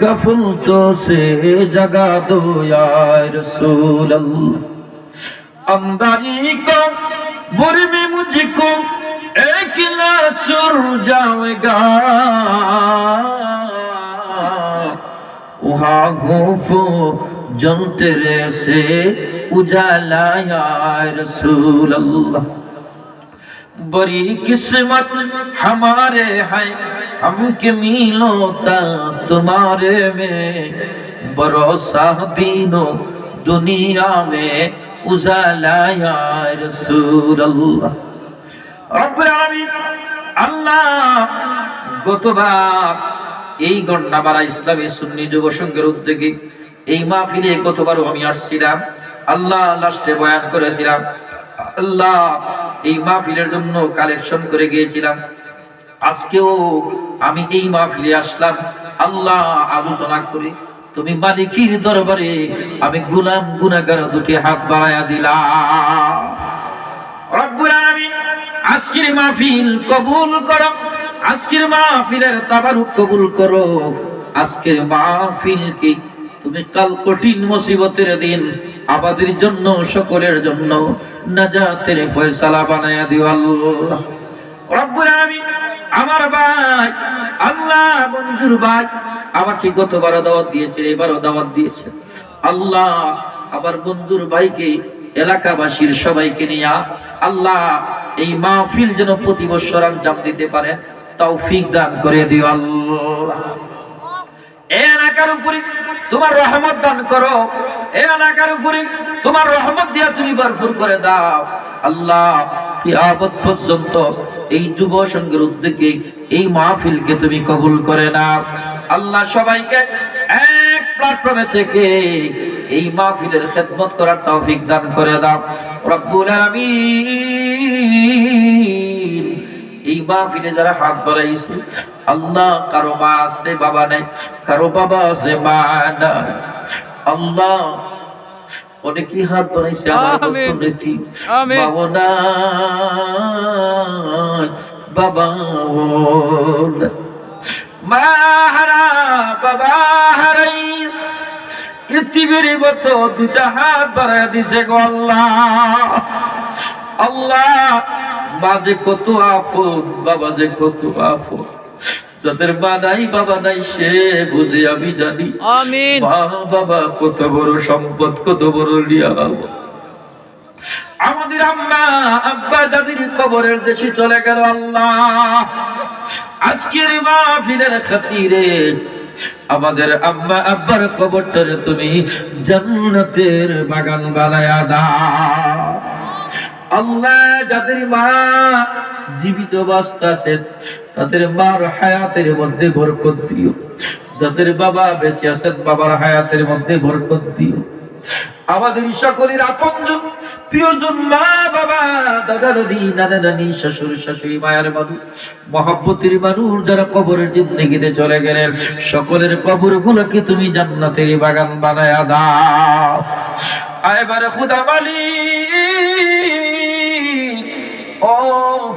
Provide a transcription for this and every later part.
गफलतों से जगा दो या रसूल अंदानी को, बुर में मुझको एक सुर जाएगा वहाँ घूफो जल तेरे से उजाला यार रसूल अल्लाह बड़ी किस्मत हमारे है। हमके मिलोता तुम्हारे में भरोसा दीनो दुनिया में उजाला या रसूल अल्लाह রব্বুল আলামিন আল্লাহ গতবার এই গন্ডামারা ইসলামী সুন্নি যুব সংঘের উদ্যোগে এই মাহফিলে গতবারও আমি আসছিলাম আল্লাহ লাস্টে বয়ান করেছিলাম আল্লাহ এই মাহফিলের জন্য কালেকশন করে গিয়েছিলাম আজকেও আমি এই মাহফিলে আসলাম। আল্লাহ আলোচনা করে তুমি মালিকির দরবারে আমি গুলাম গুনাগার দুটি হাত বাড়াইয়া দিলাম। আজকের মাহফিল কবুল করো, আজকের মাহফিলের তাবারুক কবুল করো। আজকের মাহফিলকে তুমি কাল কঠিন মুসিবতের দিন, আমাদের জন্য, সকলের জন্য নাজাতের ফয়সালা বানায়া দিও আল্লাহ। রব্বুল আলামিন আমার ভাই, আল্লাহ মঞ্জুর ভাই, আমাকে গতবার দাওয়াত দিয়েছে, এবারও দাওয়াত দিয়েছে। আল্লাহ আমার মঞ্জুর ভাইকে, এলাকাবাসীর সবাইকে নিয়ে আল্লাহ এই মাহফিল যেন প্রতি বছর আঞ্জাম দিতে পারে, তৌফিক দান করে দিও আল্লাহ। এলাকার উপরে তোমার রহমত দান করো এলাকার উপরে তোমার রহমত দিয়া তুমি ভরপুর করে দাও। আল্লাহ, কিয়ামত পর্যন্ত এই যুব সংঘের উদ্যোগে এই মাহফিলকে তুমি কবুল করে নাও। আল্লাহ সবাইকে এক প্ল্যাটফর্মে থেকে এই মাহফিলের খেদমত করার তৌফিক দান করে দাও। রব্বুল আলামিন। এই মাহফিলে যারা হাত বাড়াইছে, আল্লাহ কারও মা আছে, বাবা নাই, কারও বাবা আছে, মা নাই। আল্লাহ অনেকেই হাত বাড়াইছে আমার। নেতি বাবা বাবা মা হারা বাবা হারাই। পৃথিবীর মতো দুটা হাত দিছে গো আল্লাহ। আল্লাহ মাঝে কত আপদ বাবা যে কত আপদ যাদের মা নাই বাবা নাই সে বুঝে আমি জানি। আমিন। মা বাবা কত বড় সম্পদ কত বড় লিয়া আমাদের আম্মা আব্বা যাদের কবরের দেশে চলে গেল আল্লাহ। আজকের মাহফিলের খাতিরে আমাদের আম্মা আব্বার কবরটারে তুমি জান্নাতের বাগান বানায়া দাও। আল্লাহ যাদের মা জীবিত অবস্থা আছেন তাদের মার হায়াতের মধ্যে বরকত দিও। যাদের বাবা বেঁচে আছেন, বাবার হায়াতের মধ্যে বরকত দিও। আমাদের সকলের আপনজন, প্রিয়জন মা, বাবা, দাদা, দাদি, নানা, নানি, শ্বশুর, শাশুড়ি, মায়ের মানুষ মহাব্বতের মানুষ যারা কবরের জিন্দগিতে চলে গেলেন, সকলের কবর গুলোকে তুমি জান্নাতের বাগান বানায় দাও। আয়বার খুদা মালিক ও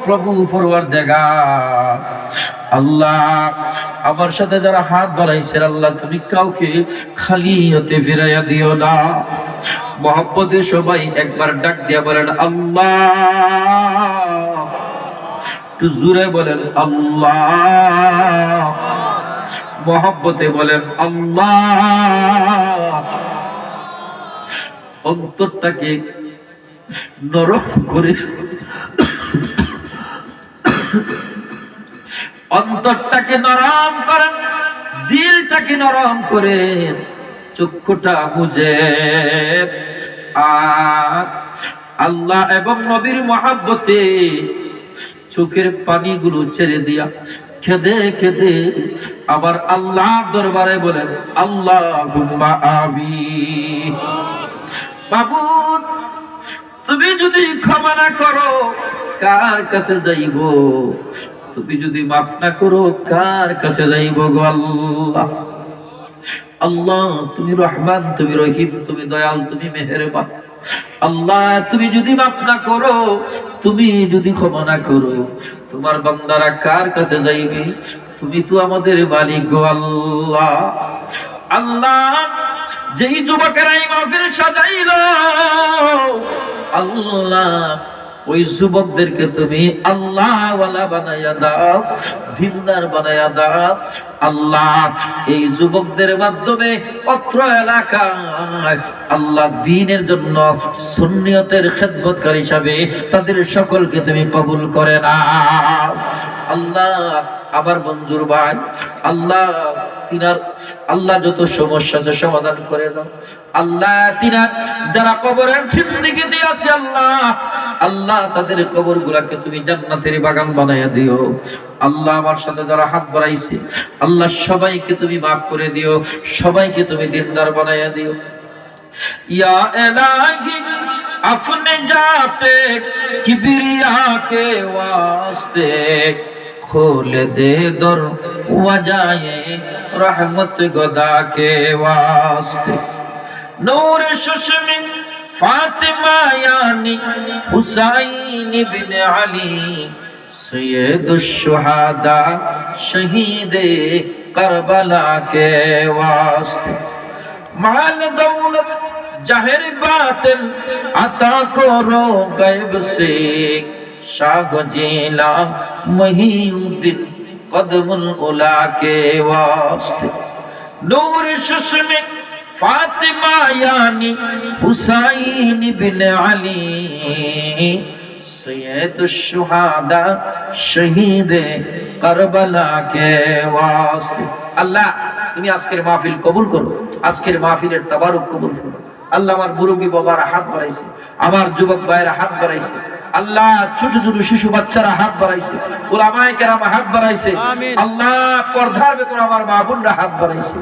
প্রভু ফরওয়ার দেখা আল্লাহ, আমার সাথে যারা হাত বাড়াইছেন আল্লাহ তুমি কাউকে খালি হতে ফিরাইয়া দিও না। মহব্বতে সবাই একবার ডাক দিয়া বলেন, আল্লাহ। একটু জুড়ে বলেন, আল্লাহ। মহব্বতে বলেন, আল্লাহ। অন্তরটাকে নরম করে অন্তরটাকে নরম করেন, দিলটাকে নরম করেন চক্ষুটা বুঝে। আর আল্লাহ এবং নবীর মহাব্বতে চোখের পানিগুলো ছেড়ে দিয়া খেদে খেদে আবার আল্লাহ দরবারে বলেন আল্লাহ আবি বাবু তুমি যদি ক্ষমা না করো কার কাছে যাইব? তুমি যদি মাফ না করো, কার কাছে যাইব গো আল্লাহ? আল্লাহ, তুমি রহমান, তুমি রহিম, তুমি দয়াল, তুমি মেহেরবান। আল্লাহ, তুমি যদি মাফ না করো, তুমি যদি ক্ষমা না করো, তোমার বান্দারা কার কাছে যাইবে? তুমি তো আমাদের মালিক গো আল্লাহ। আল্লাহ, যেই যুবকেরা এই মাহফিল সাজাইল, আল্লাহ ওই যুবকদেরকে তুমি আল্লাহ বানাইয়া দাও, দিনদার বানাইয়া দাও। আল্লাহ এই যুবকদের মাধ্যমে অত্র এলাকায় আল্লাহ দিনের জন্য সুন্নিয়তের খেদমতকার হিসাবে তাদের সকলকে তুমি কবুল করে না আল্লাহ আমার মঞ্জুর ভাই, আল্লাহ তিনার, আল্লাহ যত সমস্যা আছে সমাধান করে দাও। আল্লাহ তিনার যারা কবরের জিন্দিগিতে আছে, আল্লাহ আল্লাহ তাদের কবর গুলাকে তুমি জান্নাতের বাগান বানাইয়া দিও। আল্লাহ আমার সাথে যারা হাত বাড়াইছে, আল্লাহ সবাইকে তুমি মাফ করে দিও, সবাইকে তুমি দিনদার বানাইয়া দিও। ইয়া এলাহি, আপনি যাতে কিবরিয়া কে ওয়াস্তে खोल दे दर वजाए रहमत गदा के वास्ते नूर सुषमी फातिमा यानी हुसैन बिन अली सैयद शुहादा शहीद करबला के वास्ते माल दौलत ज़ाहिर बातिन अता करो गैब से আলী। সুহাদা আল্লাহ, তুমি আজকের মাহফিল কবুল করো। আজকের মাহফিলের তাবারক কবুল করো। আল্লাহ আমার মুরব্বী বাবার হাত বাড়াইছে। আমার যুবক ভাইয়ের হাত বাড়াইছে। আল্লাহ ছোট ছোট শিশু বাচ্চারা হাত বাড়াইছে ওলামায়ে কেরাম হাত বাড়াইছে আল্লাহ পর্দার ভেতর আমার মা বোনরা হাত বাড়াইছে।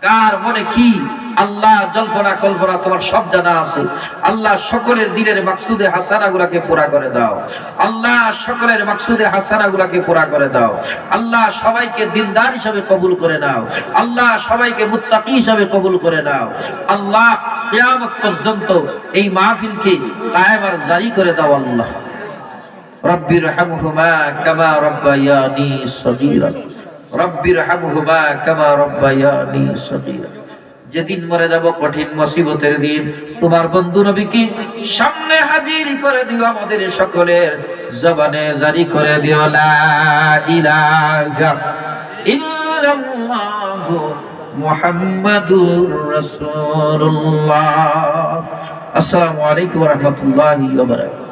কার মনে কি আল্লাহ জল্পনা কল্পনা তোমার সব জানা আছে। আল্লাহ সকলের দিনের মাকসুদে হাসানা গুলাকে পুরা করে দাও। আল্লাহ সকলের মাকসুদে হাসানা গুলাকে পুরা করে দাও। আল্লাহ সবাইকে দিনদার হিসাবে কবুল করে নাও। আল্লাহ সবাইকে মুত্তাকি হিসাবে কবুল করে নাও। আল্লাহ কিয়ামত পর্যন্ত এই মাহফিলকে কায়েম আর জারি করে দাও আল্লাহ। রব্বির রহমহুমা কামা রব্বায়ানি সগীরা। রব্বির রহমহুমা কামা রব্বায়ানি সগীরা। যেদিন মরে যাব কঠিন মুসিবতের দিন। তোমার বন্ধু নবীকে সামনে হাজির করে দিও আমাদের সকলের জবানে জারি করে দিও, লা ইলাহা ইল্লাল্লাহু মুহাম্মাদুর রাসূলুল্লাহ। আসসালামু আলাইকুম ওয়া রাহমাতুল্লাহি ওয়া বারাকাতুহু।